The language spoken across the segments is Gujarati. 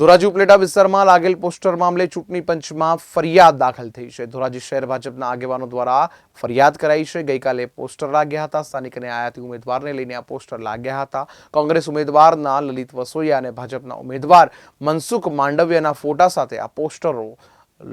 ધોરાજી ઉપલેટા વિસ્તારમાં લાગેલ પોસ્ટર મામલે ચૂંટણી પંચમાં ફરિયાદ દાખલ થઈ છે. ધોરાજી શહેર ભાજપના આગેવાનો દ્વારા ફરિયાદ કરાઈ છે. ગઈકાલે પોસ્ટર લાગ્યા હતા. સ્થાનિક અને આયાતી ઉમેદવારને લઈને આ પોસ્ટર લાગ્યા હતા. કોંગ્રેસ ઉમેદવારના લલિત વસોયા અને ભાજપના ઉમેદવાર મનસુખ માંડવ્યના ફોટા સાથે આ પોસ્ટરો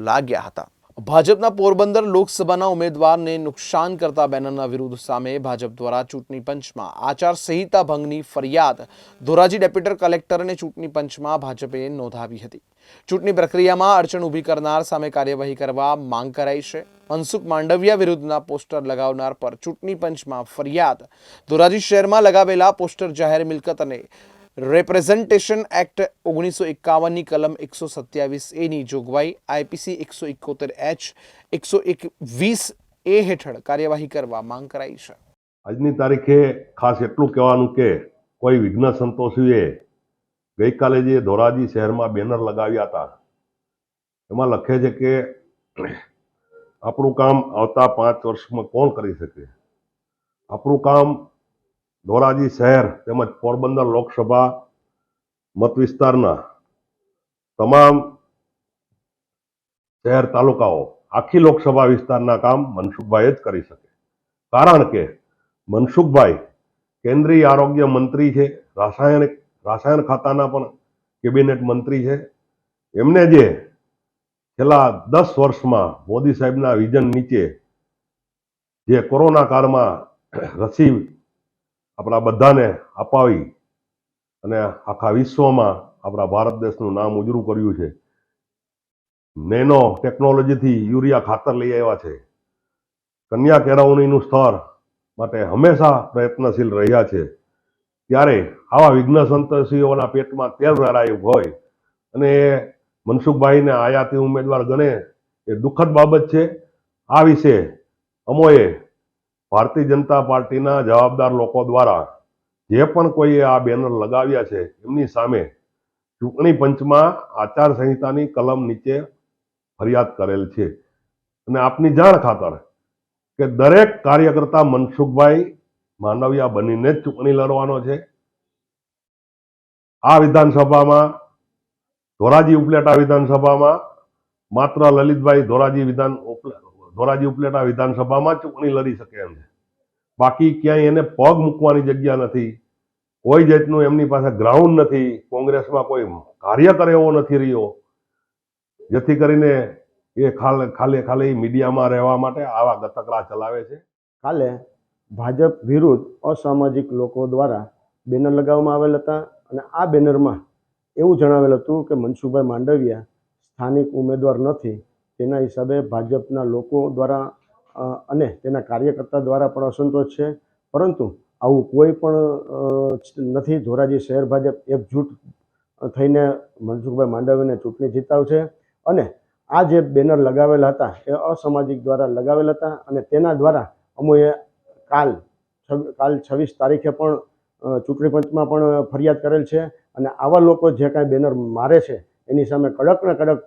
લાગ્યા હતા. ભાજપના પોરબંદર લોકસભાના ઉમેદવારને નુકસાન કરતા બેનરના વિરુદ્ધ સામે ભાજપ દ્વારા ચૂંટણી પંચમાં આચાર સંહિતા ભંગની ફરિયાદ. ધોરાજી ડેપ્યુટર કલેક્ટર અને ચૂંટણી પંચમાં ભાજપે નોંધાવી હતી. ચૂંટણી પ્રક્રિયામાં અડચણ ઊભી કરનાર સામે કાર્યવાહી કરવા માંગ કરાઈ છે. મનસુખ માંડવિયા વિરુદ્ધના પોસ્ટર લગાવનાર પર ચૂંટણી પંચમાં ફરિયાદ. ધોરાજી શહેરમાં લગાવેલા પોસ્ટર જાહેર મિલકત અને રેપ્રેઝન્ટેશન એક્ટ ઓગણીસો એકાવનની કલમ એકસો સત્યાવીસ એની જોગવાઈ આઈપીસી એકસો એકોતેર એચ એકસો એક વીસ એ હેઠળ કાર્યવાહી કરવા માંગ કરાઈ છે. આજની તારીખે ખાસ એટલું કહેવાનું કે કોઈ વિઘ્ન સંતોષીએ ગઈકાલે જે ધોરાજી શહેરમાં બેનર લગાવ્યા હતા, એમાં લખે છે કે આપણું કામ આવતા પાંચ વર્ષમાં કોણ કરી શકે? આપણું કામ ધોરાજી શહેર તેમજ પોરબંદર લોકસભા મત વિસ્તારના તમામ શહેર તાલુકાઓ આખી લોકસભા વિસ્તારના કામ મનસુખભાઈ જ કરી શકે. કારણ કે મનસુખભાઈ કેન્દ્રીય આરોગ્ય મંત્રી છે, રાસાયણિક, રાસાયણ ખાતાના પણ કેબિનેટ મંત્રી છે. એમને જે છેલ્લા દસ વર્ષમાં મોદી સાહેબના વિઝન નીચે જે કોરોના કાળમાં રસી આપણા બધાને અપાવી અને આખા વિશ્વમાં આપણા ભારત દેશનું નામ ઉજળું કર્યું છે. નેનો ટેકનોલોજીથી યુરિયા ખાતર લઈ આવ્યા છે. કન્યા કેળવણીનું સ્તર માટે હંમેશા પ્રયત્નશીલ રહ્યા છે. ત્યારે આવા વિઘ્ન સંતોષીઓના પેટમાં તેલ રેડાયું હોય અને એ મનસુખભાઈને આયાતી ઉમેદવાર ગણે એ દુઃખદ બાબત છે. આ વિશે અમોએ ભારતીય જનતા પાર્ટીના જવાબદાર લોકો દ્વારા જે પણ કોઈએ આ બેનર લગાવ્યા છે, એમની સામે ચૂંટણી પંચમાં આચાર સંહિતાની કલમ નીચે ફરિયાદ કરેલ છે. અને આપની જાણ ખાતર કે દરેક કાર્યકર્તા મનસુખભાઈ માંડવિયા બનીને જ ચૂંટણી લડવાનો છે. આ વિધાનસભામાં ધોરાજી ઉપલેટા વિધાનસભામાં માત્ર લલિતભાઈ ધોરાજી વિધાન ધોરાજી ઉપલેટા વિધાનસભામાં ચૂંટણી લડી શકે એમ છે. બાકી ક્યાંય એને પગ મૂકવાની જગ્યા નથી. કોઈ જાતનું એમની પાસે ગ્રાઉન્ડ નથી. કોંગ્રેસમાં કોઈ કાર્યકર એવો નથી રહ્યો. જેથી કરીને એ ખાલી ખાલી મીડિયામાં રહેવા માટે આવા ગતકડા ચલાવે છે. કાલે ભાજપ વિરુદ્ધ અસામાજિક લોકો દ્વારા બેનર લગાવવામાં આવેલ હતા અને આ બેનરમાં એવું જણાવેલ હતું કે મનસુખભાઈ માંડવિયા સ્થાનિક ઉમેદવાર નથી. તેના હિસાબે ભાજપના લોકો દ્વારા અને તેના કાર્યકર્તા દ્વારા પણ અસંતોષ છે. પરંતુ આવું કોઈ પણ નથી. ધોરાજી શહેર ભાજપ એકજૂટ થઈને મનસુખભાઈ માંડવીને ચૂંટણી જીતાવશે અને આ જે બેનર લગાવેલા હતા એ અસામાજિક દ્વારા લગાવેલા હતા અને તેના દ્વારા અમુએ કાલ કાલ છવ્વીસ તારીખે પણ ચૂંટણી પંચમાં પણ ફરિયાદ કરેલ છે. અને આવા લોકો જે કાંઈ બેનર મારે છે એની સામે કડક ને કડક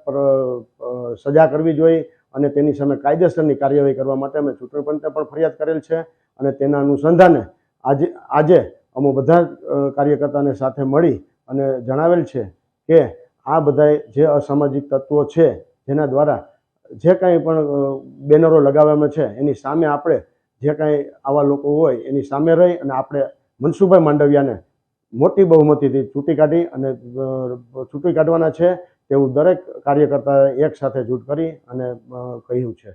સજા કરવી જોઈએ અને તેની સામે કાયદેસરની કાર્યવાહી કરવા માટે અમે ચૂંટણી પંચે પણ ફરિયાદ કરેલ છે અને તેના અનુસંધાને આજે આજે અમે બધા કાર્યકર્તાને સાથે મળી અને જણાવેલ છે કે આ બધા જે અસામાજિક તત્વો છે જેના દ્વારા જે કાંઈ પણ બેનરો લગાવવામાં છે એની સામે આપણે જે કાંઈ આવા લોકો હોય એની સામે રહી અને આપણે મનસુભાઈ માંડવિયાને મોટી બહુમતીથી ચૂંટી કાઢી અને ચૂંટી કાઢવાના છે તેવું દરેક કાર્યકર્તાએ એક સાથે જૂટ કરી અને કહ્યું છે.